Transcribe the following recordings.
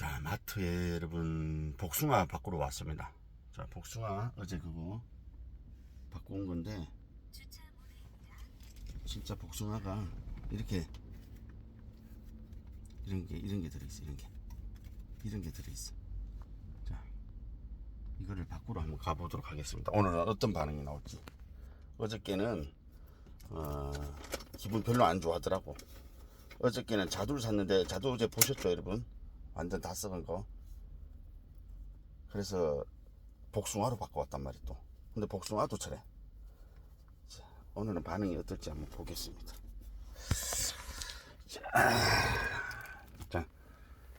자, 마트에 여러분 복숭아 바꾸러 왔습니다. 자, 복숭아 어제 그거 온 건데 진짜 복숭아가 이렇게 이런 게 이런 게 들어있어 이런 게 이런 게 들어있어. 자, 이거를 바꾸러 한번 가보도록 하겠습니다. 오늘은 어떤 반응이 나올지. 어저께는 어, 기분 별로 안 좋아하더라고. 어저께는 자두를 샀는데 자두 어제 보셨죠 여러분? 완전 다 썩은 거. 그래서 복숭아로 바꿔왔단 말이 또. 근데 복숭아도 저래. 자, 오늘은 반응이 어떨지 한번 보겠습니다. 자, 자,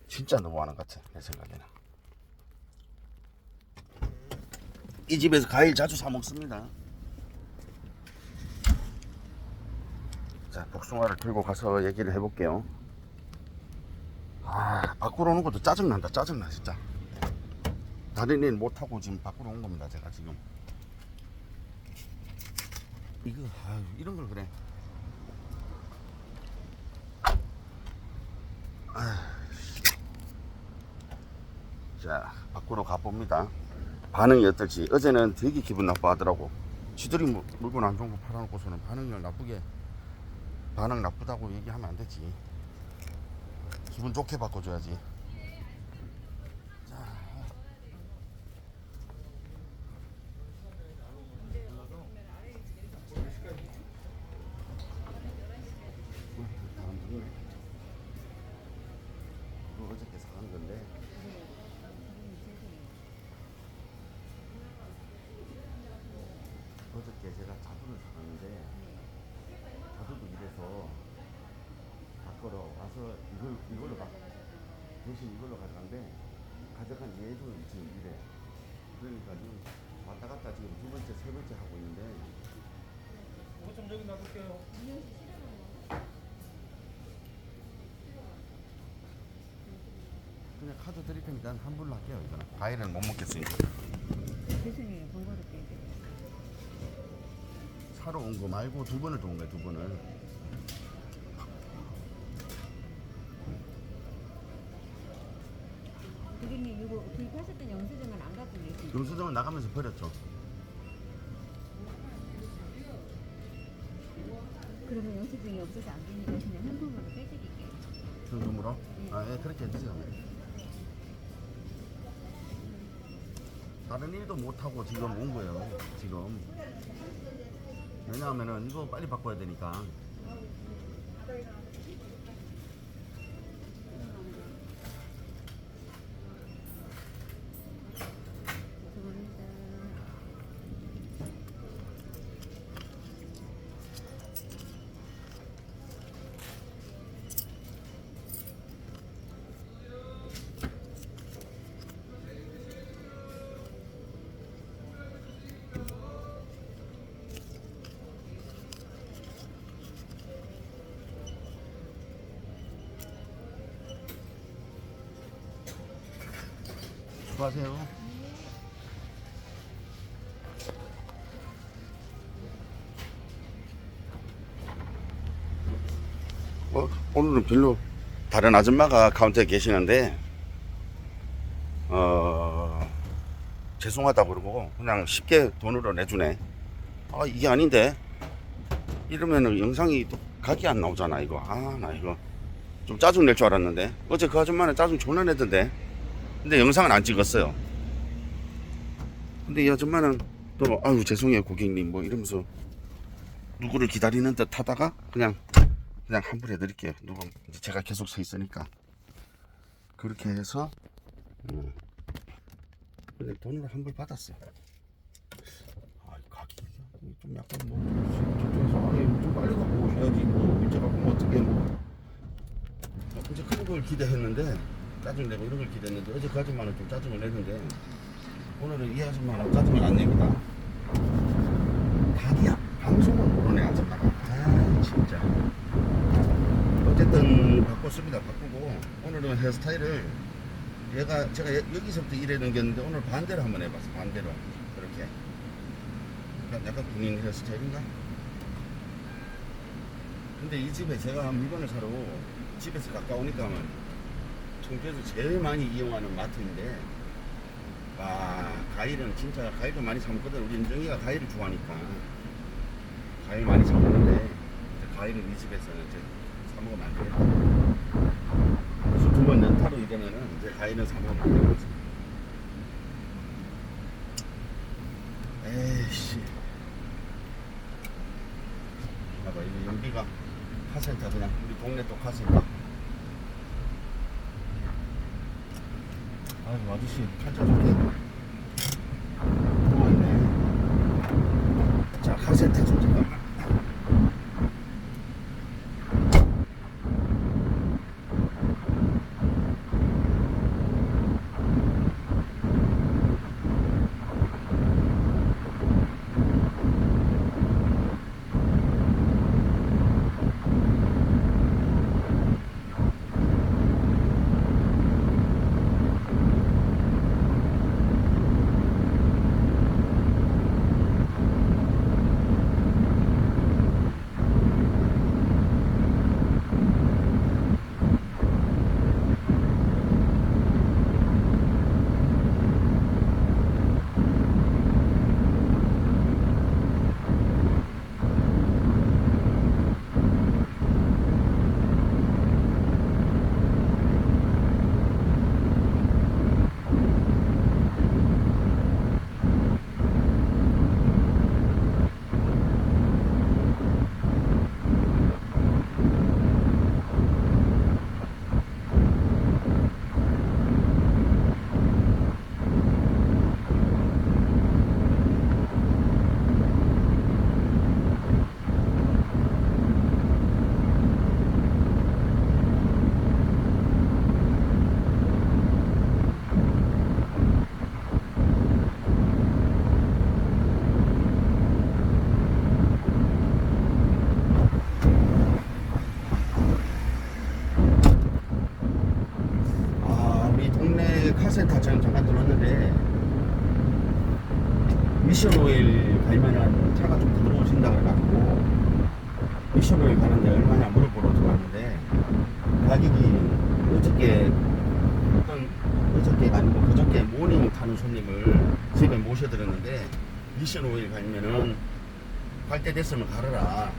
진짜 너무하는 것 같아 내 생각에는. 이 집에서 과일 자주 사 먹습니다. 자, 복숭아를 들고 가서 얘기를 해볼게요. 아, 밖으로 오는 것도 짜증난다, 짜증나, 진짜. 다른 일 못하고 지금 밖으로 온 겁니다, 제가 지금. 이거, 아유, 이런 걸 그래. 자, 밖으로 가봅니다. 반응이 어떨지. 어제는 되게 기분 나빠하더라고. 지들이 뭐, 물건 안 좋은 거 팔아놓고서는 반응을 나쁘게 반응 나쁘다고 얘기하면 안 되지. 기분 좋게 바꿔줘야지. 자. 이거 어저께 사간 건데. 어저께 제가 자두를 사갔는데 자두도 이래서 와서 이걸 이걸로 가. 대신 이걸로 가져간데 가져간 얘도 지금 이래. 그러니까 지금 왔다 갔다 지금 두 번째 세 번째 하고 있는데. 이거 좀 여기 놔둘게요. 그냥 카드 드릴 테니까 환불로 할게요 이거는. 과일은 못 먹겠으니까. 교수님 번거롭게. 사러 온 거 말고 두 번을 도온 거야 두 번을 고객님 이거 구입하셨던 영수증은 안 갖고 계시죠? 영수증은 나가면서 버렸죠. 그러면 영수증이 없어서 안 되니까 그냥 현금으로 빼드릴게요. 현금으로? 아예 그렇게 해주세요. 다른 일도 못하고 지금 온 거예요 지금. 왜냐하면은 이거 빨리 바꿔야 되니까 수고하세요. 어, 오늘은 별로 다른 아줌마가 카운터에 계시는데 어 죄송하다 그러고 그냥 쉽게 돈으로 내주네. 아 이게 아닌데. 이러면은 영상이 또 각이 안 나오잖아 이거. 아 나 이거 좀 짜증 낼 줄 알았는데. 어제 그 아줌마는 짜증 존나 내던데 근데 영상은 안 찍었어요 근데 이 아줌마는 또 아유 죄송해요 고객님 뭐 이러면서 누구를 기다리는 듯 하다가 그냥 그냥 환불해 드릴게요. 누구 이제 제가 계속 서 있으니까 그렇게 해서 음, 근데 돈으로 환불 받았어요. 아, 이 가격이 좀 약간 뭐 저쪽에서 아니 좀 빨리 갖고 오셔야지 뭐 이제 갖고 뭐 어떻게 뭐 이제 그런 걸 기대했는데 짜증 내고 이런 걸 기대했는데 어제 그좀 짜증을 냈는데 오늘은 이 아줌마는 짜증을 안 냅니다. 자기야 방송을 모르네 아줌마가. 아 진짜. 어쨌든 바꿨습니다. 바꾸고 오늘은 헤어스타일을 얘가 제가 여- 여기서부터 이래 넘겼는데 오늘 반대로 한번 해봤어. 반대로 그렇게. 약간, 약간 군인 헤어스타일인가? 근데 이 집에 제가 물건을 사러 집에서 가까우니까 청주에서 제일 많이 이용하는 마트인데 와 과일은 진짜 과일도 많이 사 먹거든 우리 은정이가 과일을 좋아하니까 과일 많이 사 먹는데 과일은 이 집에서는 이제 사 먹으면 안 돼. 그래서 두번 연타로 이러면은 이제 과일은 사 먹으면 안 되는 거지. 에이씨. 봐봐 이거 연비가 카센터 그냥 우리 동네 또 카센터. 아유 아저씨 한참 좋게 누워있네 자 카센터 좀 잠깐만 아 우리 동네 카센터 저는 잠깐 들었는데 미션 오일 가면은 차가 좀 부드러워진다 그래가지고 미션 오일 가는데 얼마냐 물어보러 들어왔는데 가격이 어저께 어떤 어저께가 아니고 그저께 모닝 타는 손님을 집에 모셔드렸는데 미션 오일 가면은 갈 때 됐으면 갈아라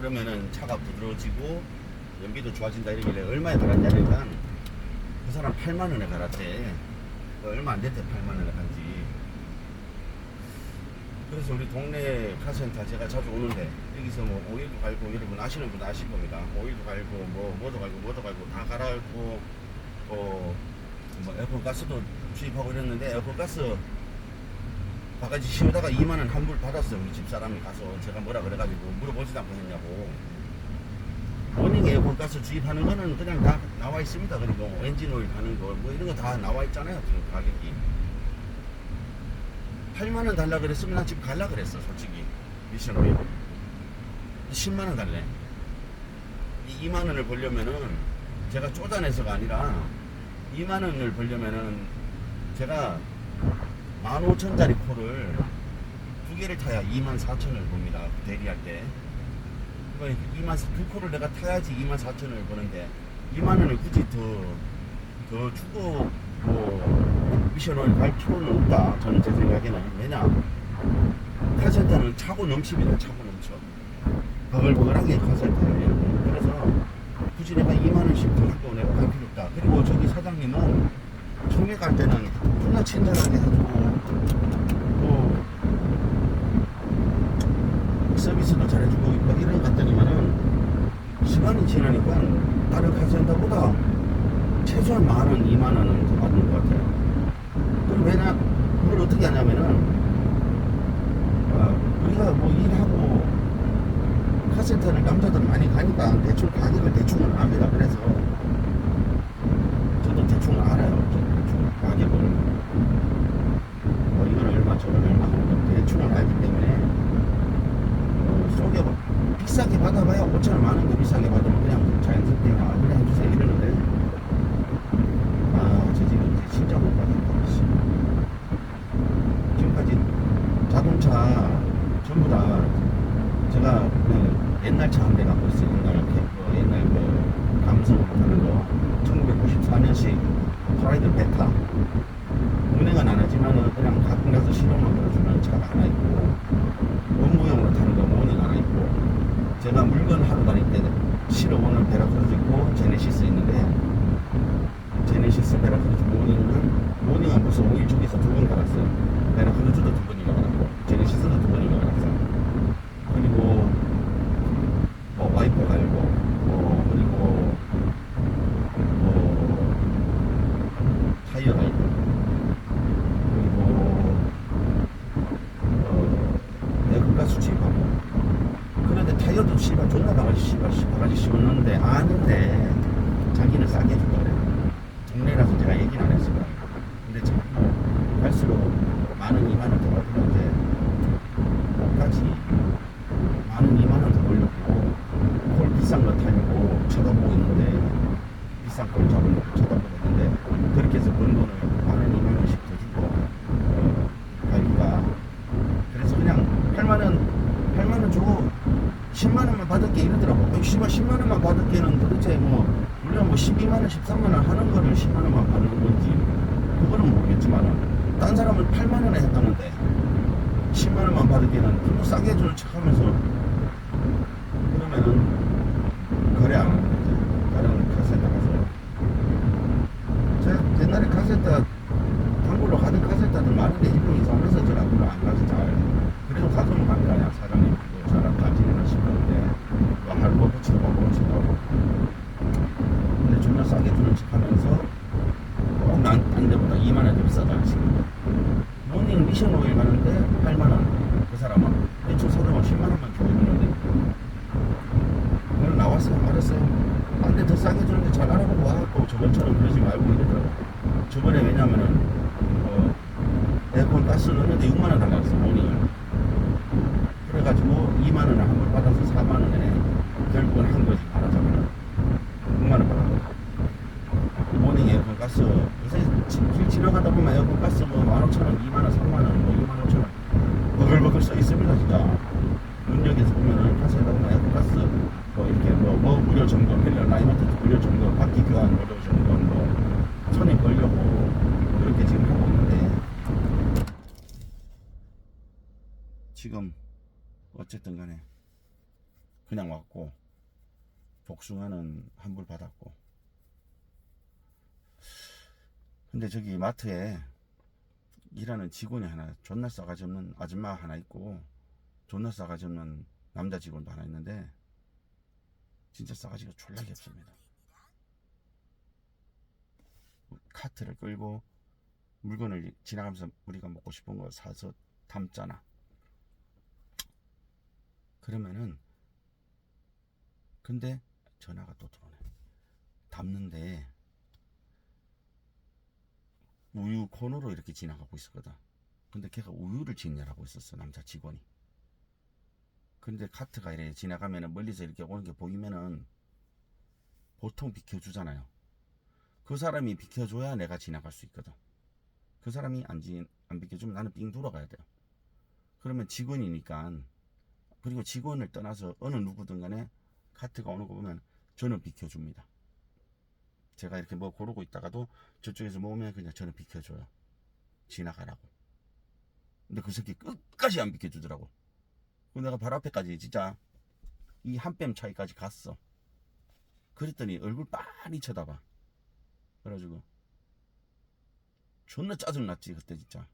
그러면은 차가 부드러워지고 연비도 좋아진다 이러길래 얼마에 갈았냐 니까 그 사람 8만 원에 갈았대. 그 얼마 안 됐대 8만 원에 간지. 그래서 우리 동네 카센터 제가 자주 오는데 여기서 뭐 오일도 갈고 여러분 아시는 분 아실 겁니다. 오일도 갈고 뭐 뭐도 갈고 뭐도 갈고 다 갈아갈고 어, 뭐 에어컨 가스도 주입하고 이랬는데 에어컨 가스 바가지 씌우다가 2만 원 환불 받았어요 우리 집 사람이 가서 제가 뭐라 그래가지고 물어보지도 않고 했냐고. 모닝 에어컨 가스 주입하는 거는 그냥 다 나와 있습니다. 그리고 엔진 오일 가는 거 뭐 이런 거 다 나와 있잖아요. 지금 가격이. 8만 원 달라 그랬으면 나 지금 갈라 그랬어, 솔직히. 미션 오일. 10만 원 달래. 이 2만 원을 벌려면은 제가 쪼잔해서가 아니라 2만 원을 벌려면은 제가 15,000짜리 코를 두 개를 타야 2만 4천을 봅니다. 대리할 때. 그러니까 2만 두 코를 내가 타야지 2만 4천을 버는데 2만 원을 굳이 더, 더 주고 뭐 미션을 갈 필요는 없다. 저는 제 생각에는 왜냐 카센터는 차고 넘칩니다. 차고 넘쳐. 버글버글하게 카센터예요. 그래서 굳이 내가 2만 원씩 더 주고 내가 갈 필요 없다. 그리고 저기 사장님은 청계 갈 때는 존나 친절하게 해주고 또 서비스도 잘해주고 막 이런 것 같더니만은 시간이 지나니까 최소한 만 원, 이만 원은 더 받는 것 같아요. 그럼 왜냐, 그걸 어떻게 하냐면은, 어, 우리가 뭐 일하고 카센터를 남자들 많이 가니까 대충 가격을 대충은 압니다. 그래서 저도 대충 알아요. 대충 가격을. 뭐 이건 얼마, 저건 얼마 걸 대충은 알기 때문에 속여 비싸게 받아봐야 5천 원 많은 거 비싸게 받으면 그냥 자연스럽게 아 그래 해주세요 이러는데 아저 집은 이제 진짜 못 받았다 씨. 지금까지 자동차 전부 다 제가 그 옛날 차 한 대 갖고 있어요 옛날 그 옛날 그 감성 프라이드 베타 운행은 안 하지만은 그냥 가끔 가서 시동만 걸어주는 차가 하나 있고 원무용으로 타는 거 모닝 하나 있고 제가 물건 하러 다닐 때 실어오는 베라크루즈 있고 제네시스 있는데 제네시스 베라크루즈 모닝을 모닝은 벌써 오일 쪽에서 두 번 갈았어요 베라크루즈도 두 번이나 갈았고 제네시스도 두 번이나 갈았어요 그리고 뭐 와이퍼 갈고 뭐 그리고 뭐 타이어 갈고 그리고 어 에어컨가스 주입하고 그런데 타이어도 씨발 존나 바가지 씨발 바가지 씌웠는데 아는데 자기는 싸게 준다 그래 동네라서 제가 얘기는 안 했을 거야 근데 자꾸 갈수록 만원 2만 원 더 받는데 까지 만원 2만 원 더 벌려고 콜 비싼 거 타려고 쳐다보고 있는데 비싼 걸 잡으려고 쳐다보고 있는데 그렇게 해서 번 돈을 만원 2만 원씩 더 주고 어, 가니까. 그래서 그냥 8만 원 8만 원 주고 10만 원만 받을 게 이러더라고. 어, 씨발 10만 원만 받을 게는 도대체 뭐 물론 뭐 12만 원 13만 원 하는 거를 10만 원만 받는 건지 그거는 모르겠지만은 딴 사람은 8만 원에 했다는데 10만 원만 받을 게는 너무 싸게 해주는 척 하면서 그러면은 거지 다른 카센터 가서 제가 옛날에 카센터 단골로 가던 카센터들 많은데 일본 이사하면서 제가 그걸 안 가서 잘 그래도 가서는 간거 아니야 사장님 그 저랑 다 지내는 싶었는데 뭐 하루 먹고 치고 먹고 치고 하고 근데 존나 싸게 주는 척하면서 꼭난 데보다 2만 원 더 비싸다 지금 모닝 미션 오일 가는데 8만 원 그 사람은 대충 사람은 10만 원만 주고 있는데 오늘 나왔어요 말했어요 안돼 더 싸게 주는데 잘 알아보고 와갖고 저번처럼 그러지 말고 이러더라고 저번에 왜냐면은 어, 에어컨 가스 넣는데 6만 원 달랐어 모닝을 그래가지고 2만 원을 한번 받아서 4만 원에 결국은 한 거지 말하자면 6만 원 받았거든 모닝 에어컨 가스 요새 지- 길 지나가다 보면 에어컨 가스 뭐 15,000원, 2만원, 3만원, 뭐 2만 5천원 버글버글 써 있습니다 진짜 능력에서 보면은 가스에다 보면 에어컨 가스 뭐 이렇게 뭐, 뭐 무료 점검, 필러 라이마트 무료 점검, 바퀴 교환 무료 점검 뭐 천이 걸려고 그렇게 지금 하고 있는데 지금 어쨌든 간에 그냥 왔고 복숭아는 환불 받았고. 근데 저기 마트에 일하는 직원이 하나 존나 싸가지 없는 아줌마 하나 있고 존나 싸가지 없는 남자 직원도 하나 있는데 진짜 싸가지가 졸라게 없습니다. 카트를 끌고 물건을 지나가면서 우리가 먹고 싶은 거 사서 담잖아. 그러면은 근데 전화가 또 들어오네 담는데 우유 코너로 이렇게 지나가고 있었거든. 근데 걔가 우유를 진열하고 있었어 남자 직원이. 근데 카트가 이래 지나가면은 멀리서 이렇게 오는 게 보이면은 보통 비켜주잖아요. 그 사람이 비켜줘야 내가 지나갈 수 있거든. 그 사람이 안, 지, 안 비켜주면 나는 삥 돌아가야 돼요. 그러면 직원이니까 그리고 직원을 떠나서 어느 누구든 간에 카트가 오는 거 보면 저는 비켜줍니다. 제가 이렇게 뭐 고르고 있다가도 저쪽에서 뭐 오면 그냥 저는 비켜줘요. 지나가라고. 근데 그 새끼 끝까지 안 비켜주더라고. 내가 바로 앞에까지 진짜 이한뼘 차이까지 갔어. 그랬더니 얼굴 빤히 쳐다봐. 그래가지고 존나 짜증났지 그때 진짜.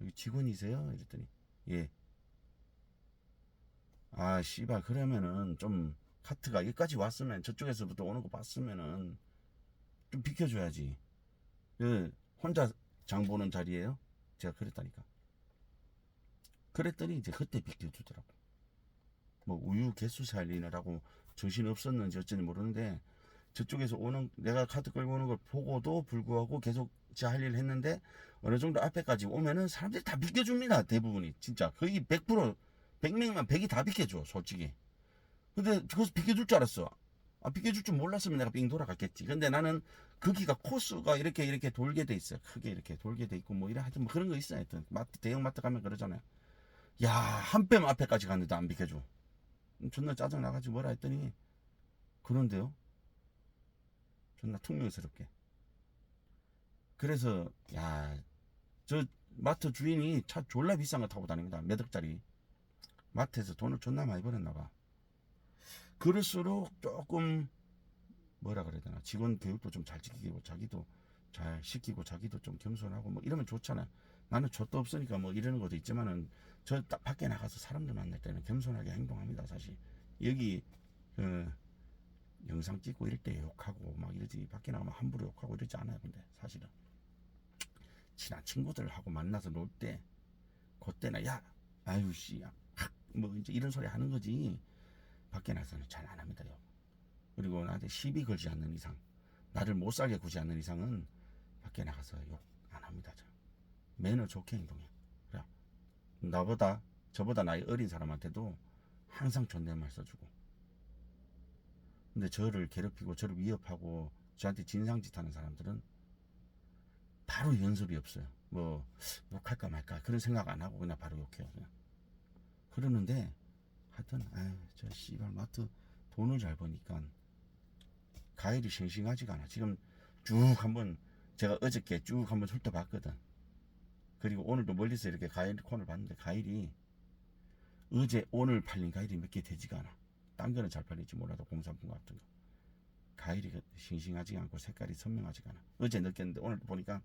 여기 직원이세요? 이랬더니 예. 아 씨발 그러면은 좀 카트가 여기까지 왔으면 저쪽에서부터 오는 거 봤으면은 좀 비켜줘야지. 그 혼자 장 보는 자리에요? 제가 그랬다니까. 그랬더니 이제 그때 비켜주더라고. 뭐 우유 개수 살리느라고 정신 없었는지 어쩐지 모르는데 저쪽에서 오는 내가 카트 끌고 오는 걸 보고도 불구하고 계속 제 할 일을 했는데 어느 정도 앞에까지 오면은 사람들이 다 비켜줍니다 대부분이 진짜 거의 100% 100명만 100이 다 비켜줘 솔직히 근데 그것서 비켜줄 줄 알았어 아, 비켜줄 줄 몰랐으면 내가 빙 돌아갔겠지. 근데 나는 거기가 코스가 이렇게 이렇게 돌게 돼 있어요. 크게 이렇게 돌게 돼 있고 뭐 이래 하여튼 뭐 그런 거 있어요. 하여튼 마트 대형 마트 가면 그러잖아요. 야, 한뼘 앞에까지 갔는데 안 비켜줘. 존나 짜증 나가지고 뭐라 했더니 그런데요. 존나 퉁명스럽게 그래서 야 저 마트 주인이 차 졸라 비싼 거 타고 다닙니다 몇 억짜리 마트에서 돈을 존나 많이 벌었나 봐 그럴수록 조금 뭐라 그래야 되나 직원 교육도 좀 잘 지키고 자기도 잘 시키고 자기도 좀 겸손하고 뭐 이러면 좋잖아. 나는 좆도 없으니까 뭐 이러는 것도 있지만은 저 딱 밖에 나가서 사람들 만날 때는 겸손하게 행동합니다 사실. 여기 그 영상 찍고 이럴 때 욕하고 막 이러지 밖에 나가면 함부로 욕하고 이러지 않아요 근데 사실은. 친한 친구들하고 만나서 놀 때 그때나 야 아유 씨뭐 이제 이런 소리 하는 거지 밖에 나서는 잘 안 합니다 욕 그리고 나한테 시비 걸지 않는 이상 나를 못 살게 구지 않는 이상은 밖에 나가서 욕 안 합니다 저 매너 좋게 행동해 그래 나보다 저보다 나이 어린 사람한테도 항상 존댓말 써주고 근데 저를 괴롭히고 저를 위협하고 저한테 진상짓 하는 사람들은 바로 연습이 없어요. 뭐 욕할까 말까 그런 생각 안 하고 그냥 바로 욕해요. 그냥. 그러는데 하여튼 아유 저 씨발 마트 돈을 잘 버니까 가일이 싱싱하지가 않아. 지금 쭉 한번 제가 어저께 쭉 한번 훑어봤거든. 그리고 오늘도 멀리서 이렇게 가일 콘을 봤는데 가일이 어제 오늘 팔린 가일이 몇 개 되지가 않아. 딴 거는 잘 팔릴지 몰라도 공산품 같은 거. 가일이 그 싱싱하지 않고 색깔이 선명하지가 않아. 어제 느꼈는데 오늘 보니까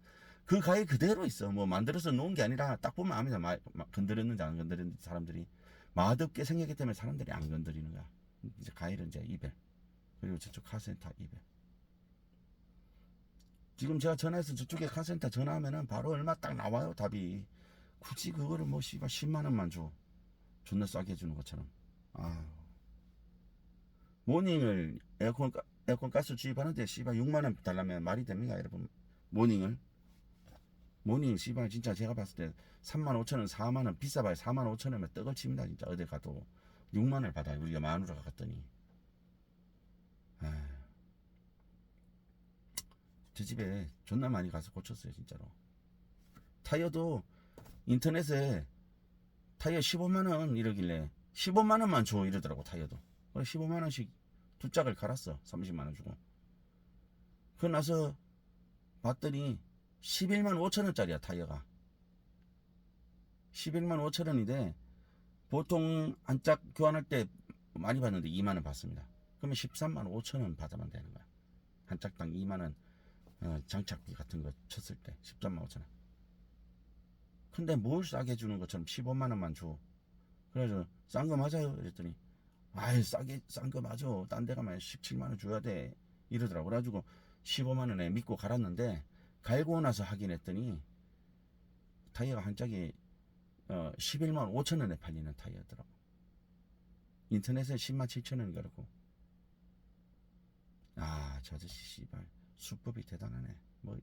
그 가일 그대로 있어. 뭐 만들어서 놓은 게 아니라 딱 보면 압니다. 마, 마- 건드렸는지 안 건드렸는지 사람들이 맛없게 생겼기 때문에 사람들이 안 건드리는 거야. 이제 가일은 이제 이별. 그리고 저쪽 카센터 이별. 지금 제가 전화해서 저쪽에 카센터 전화하면은 바로 얼마 딱 나와요 답이. 굳이 그거를 뭐 씨발 10만 원만 줘. 존나 싸게 해주는 것처럼. 아유. 모닝을 에어컨 가- 에어컨 가스 주입하는데 씨발 6만 원 달라면 말이 됩니까 여러분? 모닝을 모닝 씨발 진짜 제가 봤을 때 3만 5천 원 4만 원 비싸봐야 4만 5천 원이면 떡을 칩니다 진짜. 어디 가도. 6만 원을 받아요 우리가 마누라가 갔더니. 아휴. 저 집에 존나 많이 가서 고쳤어요 진짜로. 타이어도 인터넷에 타이어 15만 원 이러길래 15만 원만 줘 이러더라고 타이어도. 그래 15만 원씩 두 짝을 갈았어 30만 원 주고. 그 나서 봤더니 11만 5천 원짜리야 타이어가. 11만 5천 원인데 보통 한짝 교환할 때 많이 받는데 2만 원 받습니다. 그러면 13만 5천 원 받으면 되는 거야. 한 짝당 2만 원 어, 장착비 같은 거 쳤을 때 13만 5천 원. 근데 뭘 싸게 주는 것처럼 15만 원만 줘. 그래서 싼 거 맞아요? 이랬더니 아이 싸게 싼 거 맞아. 딴 데 가면 17만 원 줘야 돼. 이러더라고. 그래가지고 15만 원에 믿고 갈았는데 갈고 나서 확인했더니 타이어가 한 짝이 어, 11만 5천 원에 팔리는 타이어더라고. 인터넷에 10만 7천 원 그러고. 아 저 아저씨 씨발. 수법이 대단하네. 뭐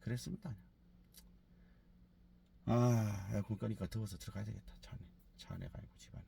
그랬습니다. 아 에어컨 끄니까 더워서 들어가야 되겠다. 차 안에 차 안에 가고 집안에